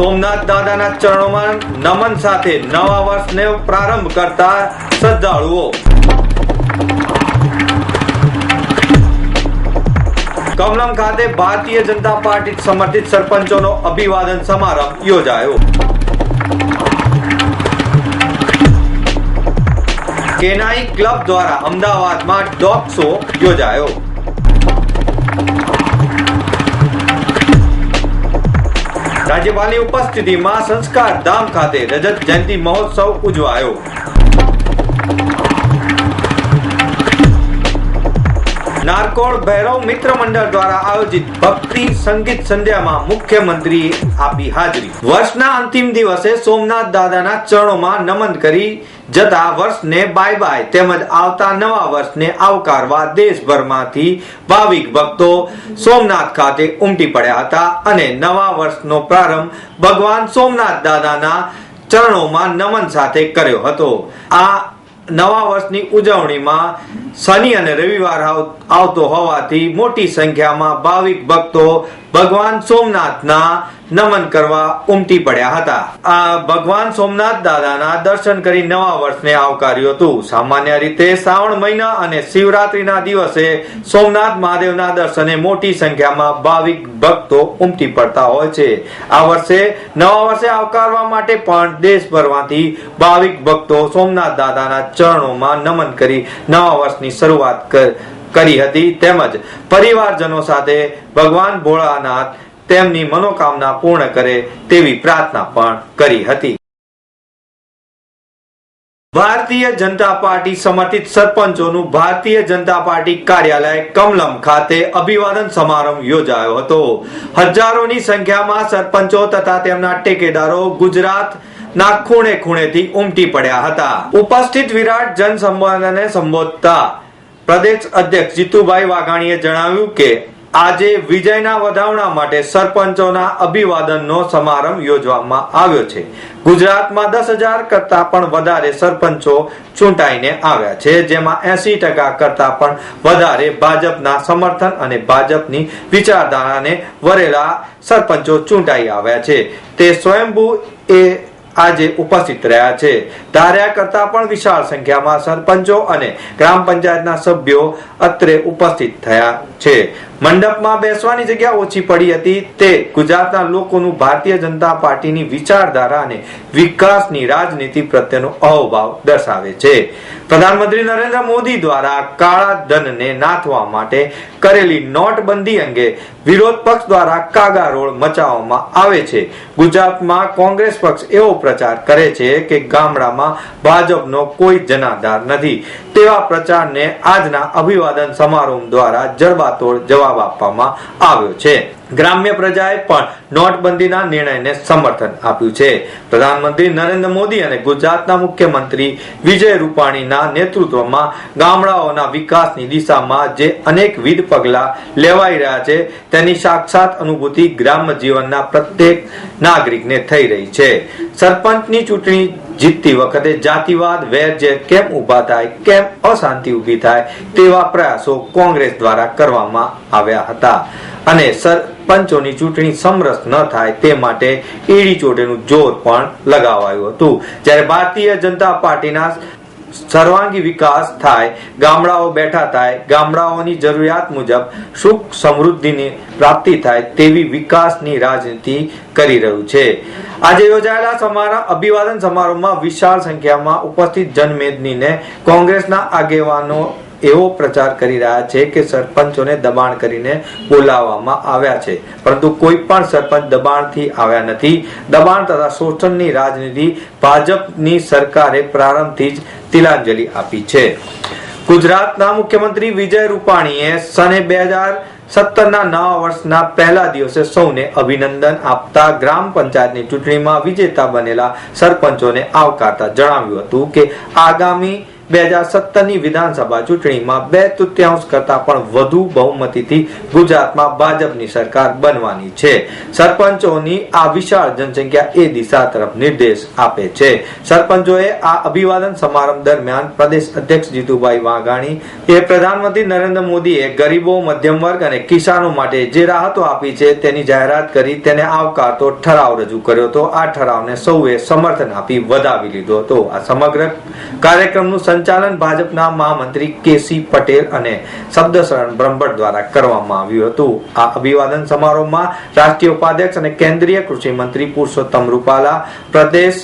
સોમનાથ દાદાના ચરણોમાં નમન સાથે નવા વર્ષને પ્રારંભ કરતા શ્રદ્ધાળુઓ. કમલમ ખાતે ભારતીય જનતા પાર્ટી સમર્થિત સરપંચોનો અભિવાદન સમારંભ યોજાયો. કેનાઈ ક્લબ દ્વારા અમદાવાદમાં ડોગ શો યોજાયો. રાજ્યપાલની ઉપસ્થિતિમાં સંસ્કાર ધામ ખાતે રજત જયંતિ મહોત્સવ ઉજવાયો. નારકોળ ભૈરવ મિત્ર મંડળ દ્વારા આયોજિત ભક્તિ સંગીત સંધ્યામાં મુખ્યમંત્રીએ આપી હાજરી. વર્ષના અંતિમ દિવસે સોમનાથ દાદાના ચરણોમાં નમન કરી જતા વર્ષને બાય બાય તેમજ આવતા નવા વર્ષને આવકારવા દેશભરમાંથી ભાવિક ભક્તો સોમનાથ ખાતે ઉમટી પડ્યા હતા અને નવા વર્ષનો પ્રારંભ ભગવાન સોમનાથ દાદાના ચરણોમાં નમન સાથે કર્યો હતો. આ નવા વર્ષની ઉજવણીમાં શનિ અને રવિવાર આવ- આવતો હોવાથી મોટી સંખ્યામાં ભાવિક ભક્તો ભગવાન સોમનાથના નમન કરવા ઉમટી પડ્યા હતા. આ ભગવાન સોમનાથ દાદાના દર્શન કરી નવા વર્ષને આવકાર્યું હતું. સામાન્ય રીતે શ્રાવણ મહિના અને શિવરાત્રીના દિવસે સોમનાથ મહાદેવના દર્શને મોટી સંખ્યામાં ભાવિક ભક્તો ઉમટી પડતા હોય છે. આ વર્ષે નવા વર્ષે આવકારવા માટે પણ દેશભરમાંથી ભાવિક ભક્તો સોમનાથ દાદાના ચરણોમાં નમન કરી નવા વર્ષની શરૂઆત કર- કરી હતી તેમજ પરિવારજનો સાથે ભગવાન ભોળાનાથ તેમની મનોકામના પૂર્ણ કરે તેવી પ્રાર્થના પણ કરી હતી. ભારતીય જનતા પાર્ટી સમર્થિત સરપંચોનું ભારતીય જનતા પાર્ટી કાર્યાલય કમલમ ખાતે અભિવાદન સમારંભ યોજાયો હતો. હજારોની સંખ્યામાં સરપંચો તથા તેમના ટેકેદારો ગુજરાત ના ખૂણે ખૂણેથી ઉમટી પડ્યા હતા. ઉપસ્થિત વિરાટ જનસંવાદને સંબોધતા પ્રદેશ અધ્યક્ષ જીતુભાઈ વાઘાણીએ જણાવ્યું કે આજે વિજયના વધાવણા માટે સરપંચોના અભિવાદનનો સમારંભ યોજવામાં આવ્યો છે. ગુજરાતમાં દસ હજાર કરતા પણ વધારે સરપંચો ચૂંટાઈને આવ્યા છે, જેમાં એસી ટકા કરતા પણ વધારે ભાજપના સમર્થન અને ભાજપની વિચારધારાને વરેલા સરપંચો ચૂંટાઈ આવ્યા છે. તે સ્વયંભૂ એ આજે ઉપસ્થિત રહ્યા છે. ધાર્યા કરતા પણ વિશાળ સંખ્યામાં સરપંચો અને ગ્રામ પંચાયતના સભ્યો અત્રે ઉપસ્થિત થયા છે. મંડપમાં બેસવાની જગ્યા ઓછી પડી હતી. તે ગુજરાતના લોકોનું ભારતીય જનતા પાર્ટીની વિચારધારા અને વિકાસની રાજનીતિ પ્રત્યેનો અહોભાવ દર્શાવે છે. પ્રધાનમંત્રી નરેન્દ્ર મોદી દ્વારા કાળા ધનને નાથવા માટે કરેલી નોટબંધી અંગે વિરોધ પક્ષ દ્વારા કાગારોળ મચાવવામાં આવે છે. ગુજરાતમાં કોંગ્રેસ પક્ષ એવો પ્રચાર કરે છે કે ગામડામાં ભાજપનો કોઈ જનાધાર નથી. તેવા પ્રચારને આજના અભિવાદન સમારોહ દ્વારા જડબાતોડ જવાબ આપવામાં આવ્યો છે. ગ્રામ્ય પ્રજાએ પણ નોટબંધીના નિર્ણયને સમર્થન આપ્યું છે. પ્રધાનમંત્રી નરેન્દ્ર મોદી અને ગુજરાતના મુખ્યમંત્રી વિજય રૂપાણીના નેતૃત્વમાં ગામડાઓના વિકાસની દિશામાં જે અનેકવિધ પગલા લેવાઈ રહ્યા છે, તેની સાક્ષાત અનુભૂતિ ગ્રામ્ય જીવનના પ્રત્યેક નાગરિકને થઈ રહી છે. સરપંચની ચૂંટણી જીતતી વખતે જાતિવાદ, વેરઝેર કેમ ઊભા થાય, કેમ અશાંતિ ઊભી થાય તેવા પ્રયાસો કોંગ્રેસ દ્વારા કરવામાં આવ્યા હતા. અને સરપંચોની ચૂંટણી સમરસ ન થાય તે માટે એડી ચોટેનું જોર પણ લગાવાયું હતું. જ્યારે ભારતીય જનતા પાર્ટીના સર્વાંગી વિકાસ થાય, ગામડાઓ બેઠા થાય, ગામડાઓની જરૂરિયાત મુજબ સુખ સમૃદ્ધિની પ્રાપ્તિ થાય તેવી વિકાસની રાજનીતિ કરી રહ્યું છે. આજે યોજાયેલા સમારોહ અભિવાદન સમારોહમાં વિશાળ સંખ્યામાં ઉપસ્થિત જનમેદનીને કોંગ્રેસના આગેવાનો એવો પ્રચાર કરી રહ્યા છે કે સરપંચોને દબાણ કરીને બોલાવવામાં આવ્યા છે. પરંતુ કોઈ પણ સરપંચ દબાણથી આવ્યા નથી. દબાણ તથા શોષણની રાજનીતિ ભાજપની સરકારે પ્રારંભથી જ તિલાંજલિ આપી છે. ગુજરાતના મુખ્યમંત્રી વિજય રૂપાણીએ સને બે હજાર સત્તરના નવા વર્ષના પહેલા દિવસે સૌને અભિનંદન આપતા ગ્રામ પંચાયતની ચૂંટણીમાં વિજેતા બનેલા સરપંચોને આવકારતા જણાવ્યું હતું કે આગામી બે હજાર સત્તરની વિધાનસભા ચૂંટણીમાં બે તૃતીયાંશ કરતા પણ વધુ બહુમતીથી ગુજરાતમાં ભાજપની સરકાર બનવાની છે. સરપંચોની આ વિશાળ જનસંખ્યા એ દિશા તરફ નિર્દેશ આપે છે. સરપંચોએ આ અભિવાદન સમારંભ દરમિયાન પ્રદેશ અધ્યક્ષ જીતુભાઈ વાઘાણી, એ પ્રધાનમંત્રી નરેન્દ્ર મોદીએ ગરીબો, મધ્યમ વર્ગ અને કિસાનો માટે જે રાહતો આપી છે તેની જાહેરાત કરી તેને આવકારતો ઠરાવ રજૂ કર્યો હતો. આ ઠરાવને સૌએ સમર્થન આપી વધાવી લીધો હતો. આ સમગ્ર કાર્યક્રમનું સંચાલન ભાજપના મહામંત્રી કેસી પટેલ અને શબ્દશરણ બ્રહ્મભટ્ટ દ્વારા કરવામાં આવ્યું હતું. આ અભિવાદન સમારોહમાં રાષ્ટ્રીય ઉપાધ્યક્ષ અને કેન્દ્રીય કૃષિ મંત્રી પુરુષોત્તમ રૂપાલા, પ્રદેશ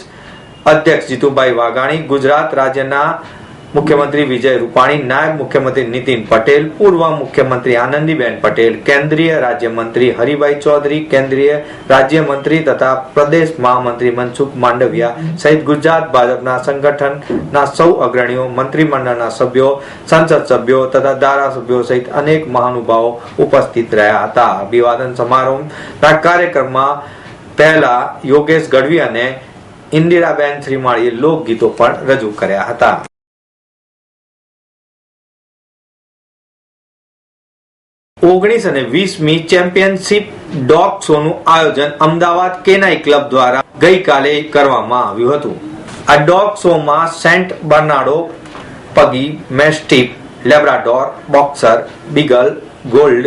અધ્યક્ષ જીતુભાઈ વાઘાણી, ગુજરાત રાજ્યના મુખ્યમંત્રી વિજય રૂપાણી, નાયબ મુખ્યમંત્રી નીતિન પટેલ, પૂર્વ મુખ્યમંત્રી આનંદીબેન પટેલ, કેન્દ્રીય રાજ્યમંત્રી હરિભાઈ ચૌધરી, કેન્દ્રીય રાજ્યમંત્રી તથા પ્રદેશ મહામંત્રી મનસુખ માંડવિયા સહિત ગુજરાત ભાજપના સંગઠનના સૌ અગ્રણીઓ, મંત્રીમંડળના સભ્યો, સંસદ સભ્યો તથા ધારાસભ્યો સહિત અનેક મહાનુભાવો ઉપસ્થિત રહ્યા હતા. અભિવાદન સમારોહના કાર્યક્રમમાં પહેલા યોગેશ ગઢવી અને ઇન્દિરાબેન શ્રીમાળીએ લોકગીતો પણ રજૂ કર્યા હતા. ઓગણીસ અને વીસમી ચેમ્પિયનશિપ ડોગ શોનું આયોજન અમદાવાદ કેનાઈ ક્લબ દ્વારા ગઈકાલે કરવામાં આવ્યું હતું. આ ડોગ શોમાં સેન્ટ બર્નાડો, પગી mastiff Labrador, boxer, beagle, gold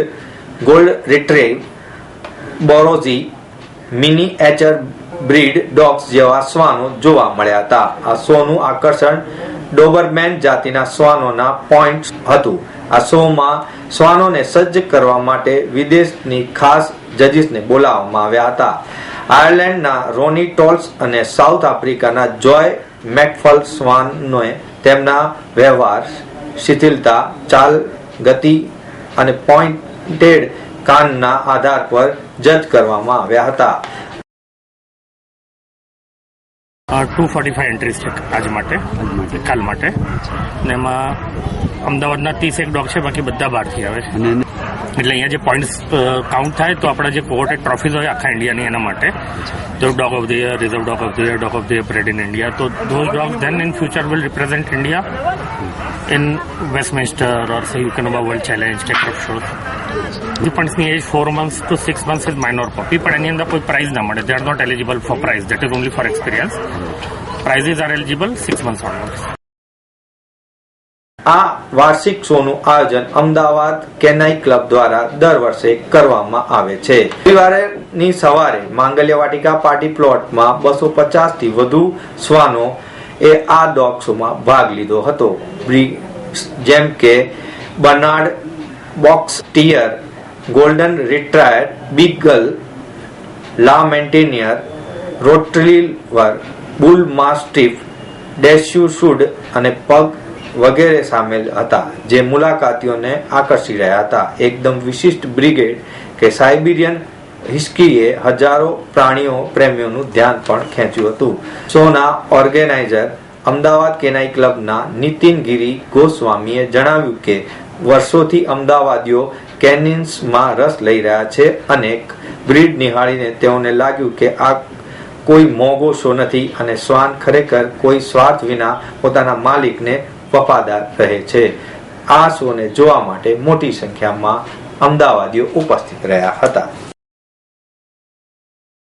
gold retriever, borzoi, mini etcher breed dogs જેવા શ્વાનો જોવા મળ્યા હતા. આ શોનું આકર્ષણ ડોબરમેન જાતિના શ્વાનોના પોઈન્ટ હતું. આ શોમાં શ્વાનોને સજ્જ કરવા માટે વિદેશની ખાસ જજીસને બોલાવવામાં આવ્યા હતા. આયર્લેન્ડના રોની ટોલ્સ અને સાઉથ આફ્રિકાના જોય મેકફલ શ્વાનોએ તેમના વ્યવહાર, શિથિલતા, ચાલ ગતિ અને પોઇન્ટેડ કાનના આધાર પર જજ કરવામાં આવ્યા હતા. ટુ ફોર્ટી ફાઈવ એન્ટ્રીઝ છે આજ માટે, કાલ માટે. ને એમાં અમદાવાદના ત્રીસ એક ડોગ છે બાકી બધા બહારથી આવે છે. એટલે અહીંયા જે પોઈન્ટ્સ કાઉન્ટ થાય તો આપણા જે કોવોટેડ ટ્રોફીઝ હોય આખા ઇન્ડિયાની એના માટે. તો dog of the year reserve dog of the year dog of the year parade in India તો those dog then in future will represent India in Westminster or યુકેનોબા world challenge કે ક્રપ શો જે પોઈન્ટ્સની age four months to six months is minor puppy પણ એની અંદર કોઈ prize ના મળે they are not eligible for prize that is only for experience prizes are eligible six months onwards આ વાર્ષિક શોનું આયોજન અમદાવાદ કેનાઈ ક્લબ દ્વારા દર વર્ષે કરવામાં આવે છે. રવિવારેની સવારે માંગલ્ય વાટિકા પાર્ટી પ્લોટમાં બસો પચાસથી વધુ શ્વાનો એ આ ડોગ શોમાં ભાગ લીધો હતો. જેમ કે Bernard box terrier, golden retriever beagle લા મેન્ટેનિયર રોટ્રીવર બુલ માસ્ટિફ, ડેસ્યુ શુડ અને પગ વગેરે સામેલ હતા, જે મુલાકાતીઓને આકર્ષી રહ્યા હતા. એકદમ વિશિષ્ટ બ્રિગેડ કે સાઇબિરિયન હિસ્કીએ હજારો પ્રાણીઓ પ્રેમીઓનું ધ્યાન પણ ખેંચ્યું હતું. શોના ઓર્ગેનાઇઝર અમદાવાદ કેનાઈ ક્લબના નીતિન ગિરી ગોસ્વામીએ જણાવ્યું કે, વર્ષોથી અમદાવાદીઓ કેનિન્સમાં રસ લઈ રહ્યા છે અને બ્રીડ નિહાળીને તેઓને લાગ્યું કે, આ કોઈ મોંઘો શો નથી અને શ્વાન ખરેખર કોઈ સ્વાર્થ વિના પોતાના માલિકને વફાદાર રહે છે. આ શોને જોવા માટે મોટી સંખ્યામાં અમદાવાદીઓ ઉપસ્થિત રહ્યા હતા.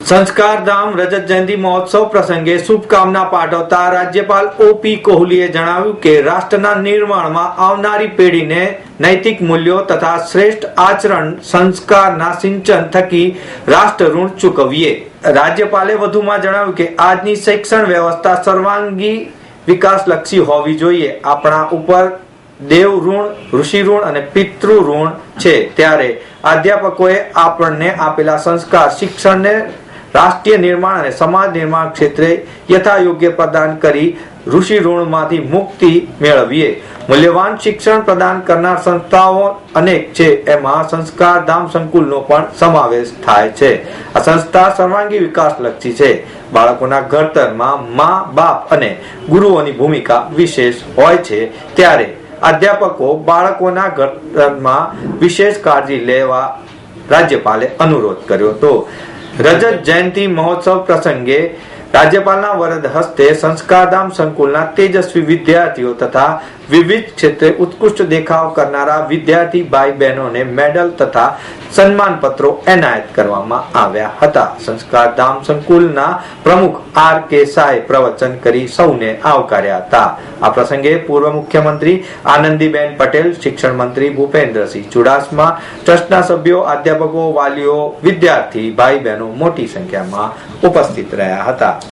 સંસ્કારધામ રજત જયંતિ મહોત્સવ પ્રસંગે શુભકામના પાઠવતા રાજ્યપાલ ઓપી કોહલીએ જણાવ્યું કે રાષ્ટ્રના નિર્માણમાં આવનારી પેઢીને નૈતિક મૂલ્યો તથા શ્રેષ્ઠ આચરણ, સંસ્કારના સિંચન થકી રાષ્ટ્ર ઋણ ચૂકવીએ. રાજ્યપાલે વધુમાં જણાવ્યું કે આજની શિક્ષણ વ્યવસ્થા સર્વાંગી વિકાસલક્ષી હોવી જોઈએ. આપણા ઉપર દેવ ઋણ ઋષિ ઋણ અને પિતૃ ઋણ છે. ત્યારે અધ્યાપકોએ આપણને આપેલા સંસ્કાર, શિક્ષણને રાષ્ટ્રીય નિર્માણ અને સમાજ નિર્માણ ક્ષેત્રે યથાયોગ્ય પ્રદાન કરી ઋષિ ઋણમાંથી મુક્તિ મેળવીએ. મૂલ્યવાન શિક્ષણ પ્રદાન કરનાર સંસ્થાઓ અનેક છે, એમાં સંસ્કાર ધામ સંકુલનો પણ સમાવેશ થાય છે. આ સંસ્થા સર્વાંગી વિકાસલક્ષી છે. બાળકોના ઘડતરમાં મા, બાપ અને ગુરુઓની ભૂમિકા વિશેષ હોય છે. ત્યારે અધ્યાપકો બાળકોના ઘડતરમાં વિશેષ કાળજી લેવા રાજ્યપાલે અનુરોધ કર્યો હતો. રજત જયંતિ મહોત્સવ પ્રસંગે રાજ્યપાલના વરદ હસ્તે સંસ્કારધામ સંકુલના તેજસ્વી વિદ્યાર્થીઓ તથા વિવિધ ક્ષેત્રે ઉત્કૃષ્ટ દેખાવ કરનારા વિદ્યાર્થી ભાઈ બહેનોને મેડલ તથા સન્માન પત્રો એનાયત કરવામાં આવ્યા હતા. સંસ્કાર ધામ સંકુલના પ્રમુખ આર કે સાય પ્રવચન કરી સૌને આવકાર્યા હતા. આ પ્રસંગે પૂર્વ મુખ્યમંત્રી આનંદીબેન પટેલ, શિક્ષણ મંત્રી ભૂપેન્દ્રસિંહ ચુડાસમા, ટ્રસ્ટના સભ્યો, અધ્યાપકો, વાલીઓ, વિદ્યાર્થી ભાઈ બહેનો મોટી સંખ્યામાં ઉપસ્થિત રહ્યા હતા.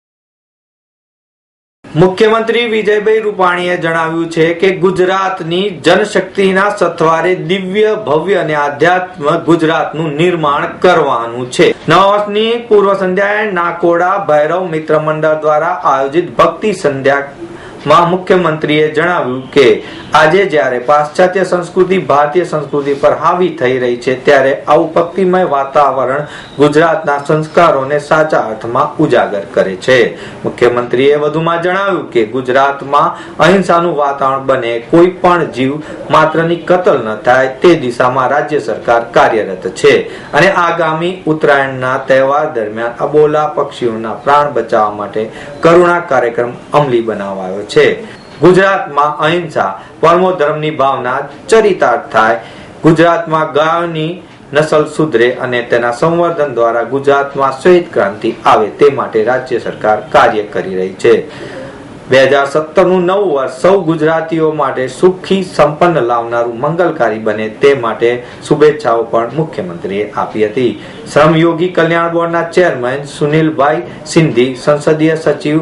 મુખ્યમંત્રી વિજયભાઈ રૂપાણીએ જણાવ્યું છે કે ગુજરાતની જનશક્તિના સથવારે દિવ્ય, ભવ્ય અને આધ્યાત્મ ગુજરાતનું નિર્માણ કરવાનું છે. નવા વર્ષની પૂર્વ સંધ્યાએ નાકોડા ભૈરવ મિત્ર મંડળ દ્વારા આયોજિત ભક્તિ સંધ્યામાં મુખ્યમંત્રીએ જણાવ્યું કે આજે જ્યારે પાશ્ચાત્ય સંસ્કૃતિ ભારતીય સંસ્કૃતિ પર હાવી થઈ રહી છે, ત્યારે આવું ભક્તિમય વાતાવરણ ગુજરાતના સંસ્કારોને સાચા અર્થમાં ઉજાગર કરે છે. મુખ્યમંત્રીએ વધુમાં જણાવ્યું કે ગુજરાતમાં અહિંસાનું વાતાવરણ બને, કોઈ પણ જીવ માત્રની કતલ ન થાય, તે દિશામાં રાજ્ય સરકાર કાર્યરત છે. અને આગામી ઉત્તરાયણના તહેવાર દરમિયાન અબોલા પક્ષીઓના પ્રાણ બચાવવા માટે કરુણા કાર્યક્રમ અમલી બનાવાયો છે. ગુજરાતમાં અહિંસા પરમો ધર્મની ભાવના ચરિતાર્થ થાય. ગુજરાતમાં ગાયોની નસલ સુધરે અને તેના સંવર્ધન દ્વારા ગુજરાતમાં શ્વેત ક્રાંતિ આવે તે માટે રાજ્ય સરકાર કાર્ય કરી રહી છે. બે હજાર સત્તરનું નવું વર્ષ સૌ ગુજરાતીઓ માટે સુખી, સંપન્ન લાવનારું મંગલકારી બને તે માટે શુભેચ્છાઓ પણ મુખ્યમંત્રીએ આપી હતી. શ્રમયોગી કલ્યાણ બોર્ડના ચેરમેન સુનિલભાઈ સિંધી, સંસદીય સચિવ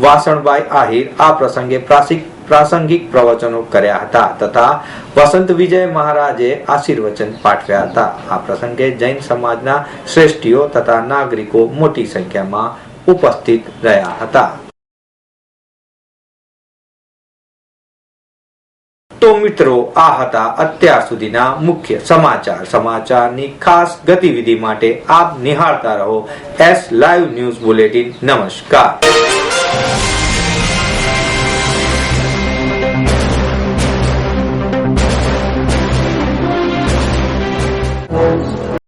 વાસણભાઈ આહિર આ પ્રસંગે પ્રાસંગિક પ્રવચનો કર્યા હતા તથા વસંત વિજય મહારાજે આશીર્વચન પાઠવ્યા હતા. આ પ્રસંગે જૈન સમાજના શ્રેષ્ઠીઓ તથા નાગરિકો મોટી સંખ્યામાં ઉપસ્થિત રહ્યા હતા. તો મિત્રો, આ હતા અત્યાર સુધીના મુખ્ય સમાચાર. સમાચારની ખાસ ગતિવિધિ માટે આપ નિહાળતા રહો એસ લાઈવ ન્યૂઝ બુલેટિન. નમસ્કાર.